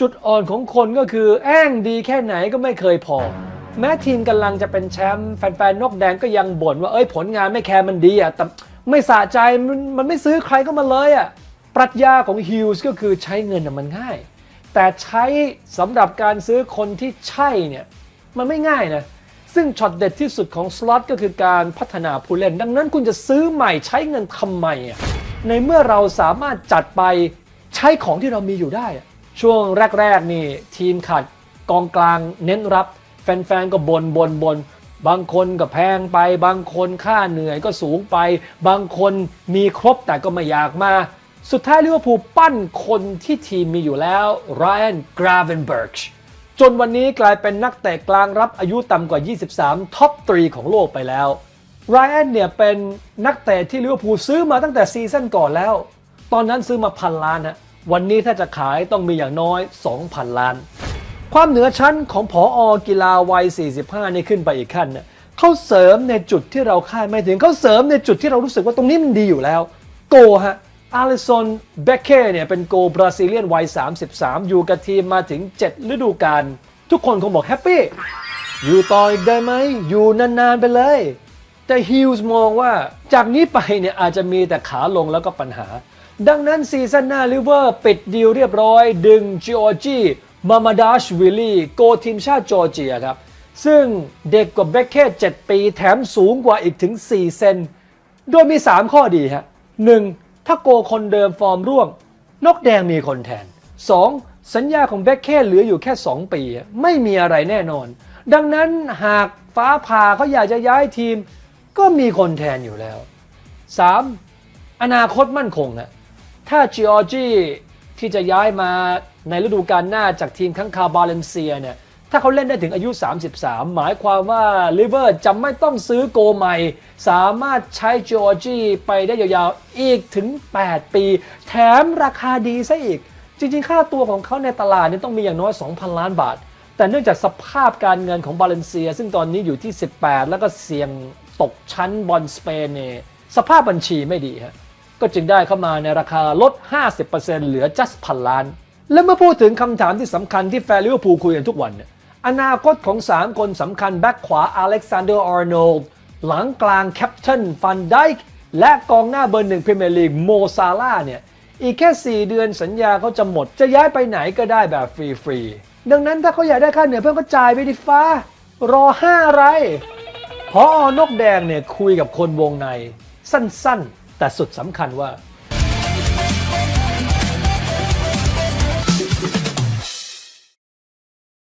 จุดอ่อนของคนก็คือแอ้งดีแค่ไหนก็ไม่เคยพอ แม้ทีมกำลังจะเป็นแชมป์แฟนๆนกแดงก็ยังบ่นว่าเอ้ยผลงานไม่แคร์มันดีอะแต่ไม่สะใจมันมันไม่ซื้อใครก็มาเลยอะปรัชญาของฮิลส์ก็คือใช้เงินมันง่าย แต่ใช้สำหรับการซื้อคนที่ใช่เนี่ยมันไม่ง่ายนะซึ่งช็อตเด็ดที่สุดของสล็อตก็คือการพัฒนาผู้เล่น ดังนั้นคุณจะซื้อใหม่ใช้เงินทำไมอะในเมื่อเราสามารถจัดไปใช้ของที่เรามีอยู่ได้อะ ช่วงแรกๆนี่ทีมขาดกองกลางเน้นรับ แฟนๆก็บนบนบนบางคนก็แพงไป บางคนค่าเหนื่อยก็สูงไป บางคนมีครบแต่ก็ไม่อยากมา สุดท้ายลิเวอร์พูลปั้นคนที่ทีมมีอยู่แล้วไรอันกราเวนเบิร์กจนวันนี้กลายเป็นนักเตะกลางรับอายุต่ำกว่า 23 ท็อป3ของโลกไปแล้วไรอันเนี่ยเป็นนักเตะที่ลิเวอร์พูลซื้อมาตั้งแต่ซีซั่นก่อนแล้ว ตอนนั้นซื้อมาพันล้านฮะ วันนี้ถ้าจะขายต้องมีอย่างน้อย 2,000 ล้าน ความเหนือชั้นของผออกีฬาวัย 45 นี่ขึ้นไปอีกขั้นเนี่ยเขาเสริมในจุดที่เราคาดไม่ถึงเขาเสริมในจุดที่เรารู้สึกว่าตรงนี้มันดีอยู่แล้ว โกฮะอาริสันเบคเก้เนี่ยเป็นโกบราซิเลียนวัย 33 อยู่กับทีมมาถึง 7 ฤดูกาลทุกคนคงบอกแฮปปี้อยู่ต่ออีกได้ไหมอยู่นานๆไปเลย แต่ฮิลส์มองว่าจากนี้ไปเนี่ยอาจจะมีแต่ขาลงแล้วก็ปัญหา ดังนั้นซีซั่นหน้าลิเวอร์ปิดดีลเรียบร้อย ดึงจิออจีมามาดาชวิลลี่โกทีมชาติจอร์เจียครับ ซึ่งเด็กกว่าเบคเค่7ปีแถมสูงกว่าอีกถึง 4 เซน โดยมี 3 ข้อดีฮะ 1. ถ้าโกคนเดิมฟอร์มร่วง นกแดงมีคนแทน 2. สัญญาของเบคเค่เหลืออยู่แค่ 2 ปี ไม่มีอะไรแน่นอน ดังนั้นหากฟ้าผ่าเขาอยากจะย้ายทีม ก็มีคนแทนอยู่แล้ว 3. อนาคตมั่นคงนะถ้าจิออจีที่จะย้ายมาในฤดูกาลหน้าจากทีมข้างคาบาเลนเซียเนี่ยถ้าเขาเล่นได้ถึงอายุ 33 หมายความว่าลิเวอร์จะไม่ต้องซื้อโกใหม่ สามารถใช้จิออจีไปได้ยาวๆ อีกถึง 8 ปี แถมราคาดีซะอีก จริงๆ ค่าตัวของเขาในตลาดนี่ต้องมีอย่างน้อย 2,000 ล้านบาท แต่เนื่องจากสภาพการเงินของบาเลนเซีย ซึ่งตอนนี้อยู่ที่ 18 แล้วก็เสี่ยง ตกชั้นบอลสเปนเนี่ยสภาพบัญชีไม่ดีฮะก็จึงได้เข้ามาในราคาลด 50%เหลือ just พันล้าน และเมื่อพูดถึงคำถามที่สำคัญที่แฟนลิเวอร์พูลคุยกันทุกวันเนี่ยอนาคตของ 3 คนสำคัญแบ็คขวาอเล็กซานเดอร์อาร์โนลด์หลังกลางแคปเทนฟันไดค์และกองหน้าเบอร์หนึ่งพรีเมียร์ลีกโมซาลาเนี่ยอีกแค่ 4 เดือนสัญญาเขาจะหมด จะย้ายไปไหนก็ได้แบบฟรีๆดังนั้นถ้าเขาอยากได้ค่าเหนื่อยเพิ่มก็จ่ายไปดิฟ้ารอห้าอะไร พออนกแดงเนี่ยคุยกับคนวงในสั้นๆ แต่สุดสำคัญว่า